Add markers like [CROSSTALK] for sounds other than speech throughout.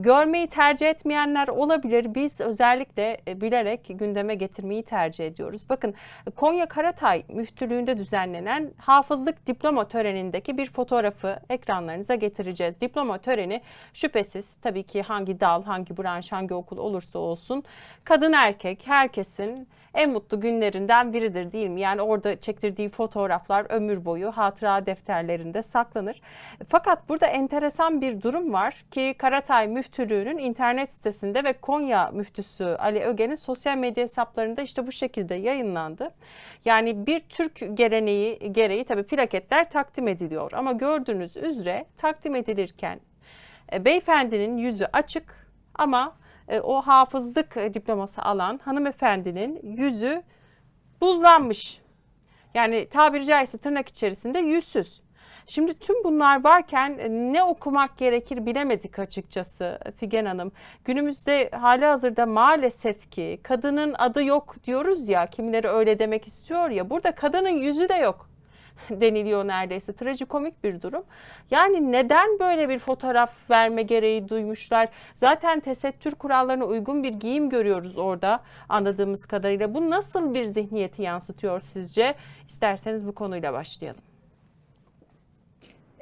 Görmeyi tercih etmeyenler olabilir. Biz özellikle e, bilerek gündeme getirmeyi tercih ediyoruz. Bakın Konya Karatay Müftülüğü'nde düzenlenen hafızlık diploma törenindeki bir fotoğrafı ekranlarınıza getireceğiz. Diploma töreni şüphesiz tabii ki hangi dal, hangi branş, hangi okul olursa olsun kadın erkek herkesin en mutlu günlerinden biridir değil mi? Yani orada çektirdiği fotoğraflar ömür boyu hatıra defterlerinde saklanır. Fakat burada enteresan bir durum var ki Karatay Müftülüğü'nün internet sitesinde ve Konya Müftüsü Ali Öge'nin sosyal medya hesaplarında işte bu şekilde yayınlandı. Yani bir Türk geleneği gereği tabii plaketler takdim ediliyor ama gördüğünüz üzere takdim edilirken e, beyefendinin yüzü açık ama e, o hafızlık e, diploması alan hanımefendinin yüzü buzlanmış. Yani tabiri caizse tırnak içerisinde yüzsüz. Şimdi tüm bunlar varken e, ne okumak gerekir bilemedik açıkçası Figen Hanım. Günümüzde hali hazırda maalesef ki kadının adı yok diyoruz ya kimileri öyle demek istiyor ya burada kadının yüzü de yok [LAUGHS] deniliyor neredeyse. Trajikomik bir durum. Yani neden böyle bir fotoğraf verme gereği duymuşlar? Zaten tesettür kurallarına uygun bir giyim görüyoruz orada anladığımız kadarıyla. Bu nasıl bir zihniyeti yansıtıyor sizce? İsterseniz bu konuyla başlayalım.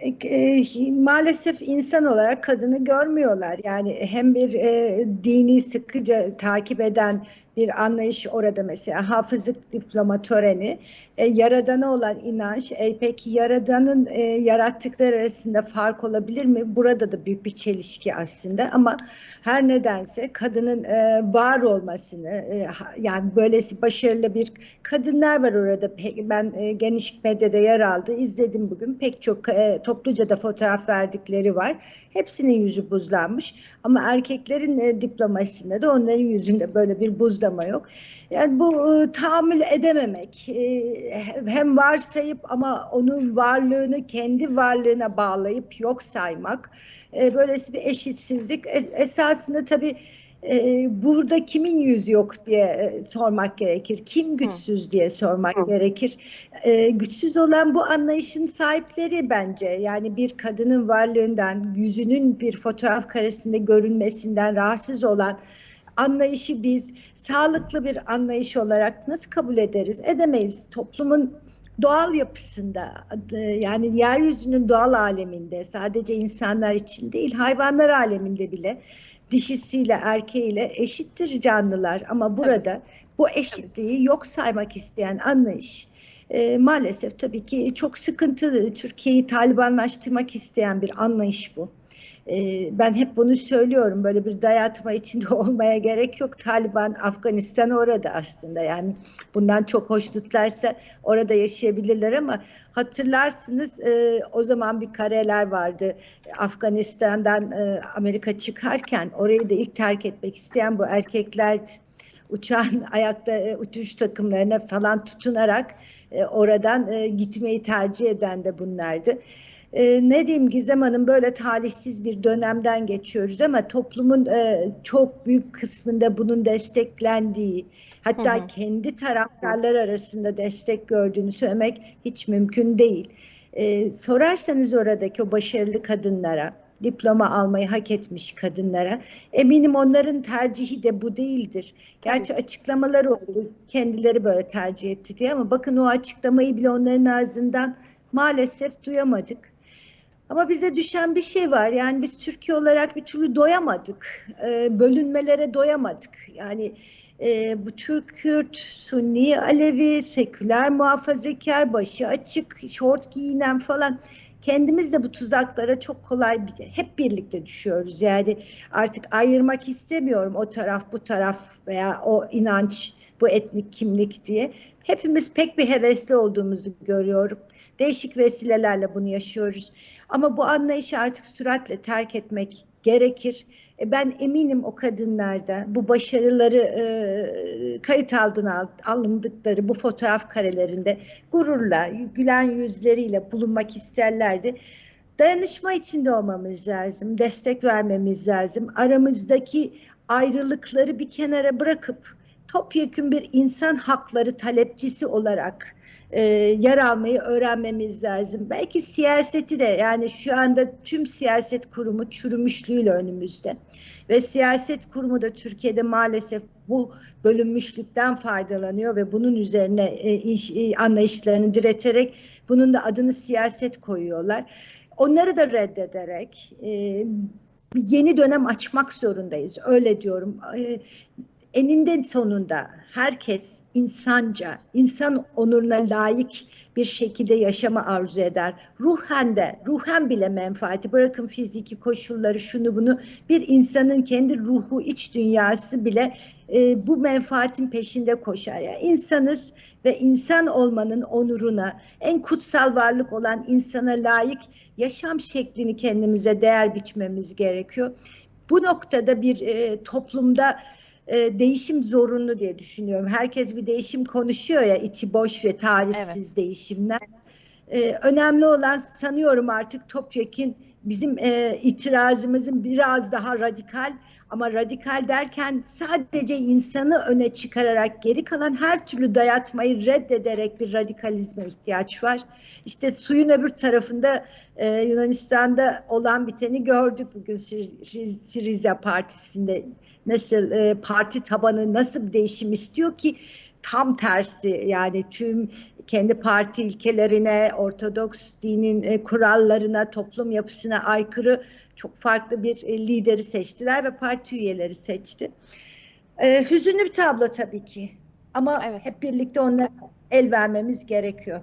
E, maalesef insan olarak kadını görmüyorlar. Yani hem bir e, dini sıkıca takip eden bir anlayış orada mesela. Hafızlık diploma töreni. E, yaradana olan inanç e, peki yaradanın e, yarattıkları arasında fark olabilir mi? Burada da büyük bir çelişki aslında ama her nedense kadının e, var olmasını e, yani böylesi başarılı bir kadınlar var orada. Ben e, geniş medyada yer aldı izledim bugün. Pek çok e, topluca da fotoğraf verdikleri var. Hepsinin yüzü buzlanmış ama erkeklerin e, diplomasında da onların yüzünde böyle bir buzlama yok yani bu e, tahammül edememek e, hem varsayıp ama onun varlığını kendi varlığına bağlayıp yok saymak e, böylesi bir eşitsizlik es esasında tabii e, burada kimin yüz yok diye e, sormak gerekir. Kim güçsüz diye sormak Hı. gerekir. E, güçsüz olan bu anlayışın sahipleri bence. Yani bir kadının varlığından, yüzünün bir fotoğraf karesinde görünmesinden rahatsız olan anlayışı biz sağlıklı bir anlayış olarak nasıl kabul ederiz? Edemeyiz. Toplumun doğal yapısında yani yeryüzünün doğal aleminde sadece insanlar için değil hayvanlar aleminde bile dişisiyle erkeğiyle eşittir canlılar ama burada tabii. bu eşitliği yok saymak isteyen anlayış e, maalesef tabii ki çok sıkıntılı. Türkiye'yi Talibanlaştırmak isteyen bir anlayış bu. Ben hep bunu söylüyorum. Böyle bir dayatma içinde [LAUGHS] olmaya gerek yok. Taliban Afganistan orada aslında. Yani bundan çok hoşnutlarsa orada yaşayabilirler ama hatırlarsınız o zaman bir kareler vardı. Afganistan'dan Amerika çıkarken orayı da ilk terk etmek isteyen bu erkekler uçağın [LAUGHS] ayakta uçuş takımlarına falan tutunarak oradan gitmeyi tercih eden de bunlardı e, ne diyeyim Gizem Hanım böyle talihsiz bir dönemden geçiyoruz ama toplumun e, çok büyük kısmında bunun desteklendiği hatta hı hı. kendi taraftarlar arasında destek gördüğünü söylemek hiç mümkün değil. E, sorarsanız oradaki o başarılı kadınlara diploma almayı hak etmiş kadınlara. Eminim onların tercihi de bu değildir. Gerçi Tabii. açıklamaları oldu. Kendileri böyle tercih etti diye ama bakın o açıklamayı bile onların ağzından maalesef duyamadık. Ama bize düşen bir şey var. Yani biz Türkiye olarak bir türlü doyamadık. E, bölünmelere doyamadık. Yani e, bu Türk, Kürt, Sunni, Alevi, seküler, muhafazakar, başı açık, şort giyinen falan kendimiz de bu tuzaklara çok kolay hep birlikte düşüyoruz. Yani artık ayırmak istemiyorum o taraf bu taraf veya o inanç bu etnik kimlik diye. Hepimiz pek bir hevesli olduğumuzu görüyorum. Değişik vesilelerle bunu yaşıyoruz. Ama bu anlayışı artık süratle terk etmek gerekir. E, ben eminim o kadınlarda bu başarıları e, kayıt altına alındıkları bu fotoğraf karelerinde gururla, gülen yüzleriyle bulunmak isterlerdi. Dayanışma içinde olmamız lazım, destek vermemiz lazım. Aramızdaki ayrılıkları bir kenara bırakıp topyekün bir insan hakları talepçisi olarak e, yer almayı öğrenmemiz lazım. Belki siyaseti de yani şu anda tüm siyaset kurumu çürümüşlüğüyle önümüzde. Ve siyaset kurumu da Türkiye'de maalesef bu bölünmüşlükten faydalanıyor ve bunun üzerine e, iş, e, anlayışlarını direterek bunun da adını siyaset koyuyorlar. Onları da reddederek e, yeni dönem açmak zorundayız. Öyle diyorum. E, eninde sonunda herkes insanca, insan onuruna layık bir şekilde yaşama arzu eder. Ruhen de, ruhen bile menfaati, bırakın fiziki koşulları, şunu bunu, bir insanın kendi ruhu, iç dünyası bile e, bu menfaatin peşinde koşar. Yani insanız ve insan olmanın onuruna, en kutsal varlık olan insana layık yaşam şeklini kendimize değer biçmemiz gerekiyor. Bu noktada bir e, toplumda e, değişim zorunlu diye düşünüyorum. Herkes bir değişim konuşuyor ya içi boş ve tarifsiz Evet. değişimler. E, önemli olan sanıyorum artık topyekün bizim e, itirazımızın biraz daha radikal ama radikal derken sadece insanı öne çıkararak geri kalan her türlü dayatmayı reddederek bir radikalizme ihtiyaç var. İşte suyun öbür tarafında e, Yunanistan'da olan biteni gördük bugün Sir- Siriza Partisi'nde nasıl e, parti tabanı nasıl bir değişim istiyor ki tam tersi yani tüm kendi parti ilkelerine, Ortodoks dinin e, kurallarına, toplum yapısına aykırı çok farklı bir e, lideri seçtiler ve parti üyeleri seçti. E, hüzünlü bir tablo tabii ki ama Evet. hep birlikte onlara el vermemiz gerekiyor.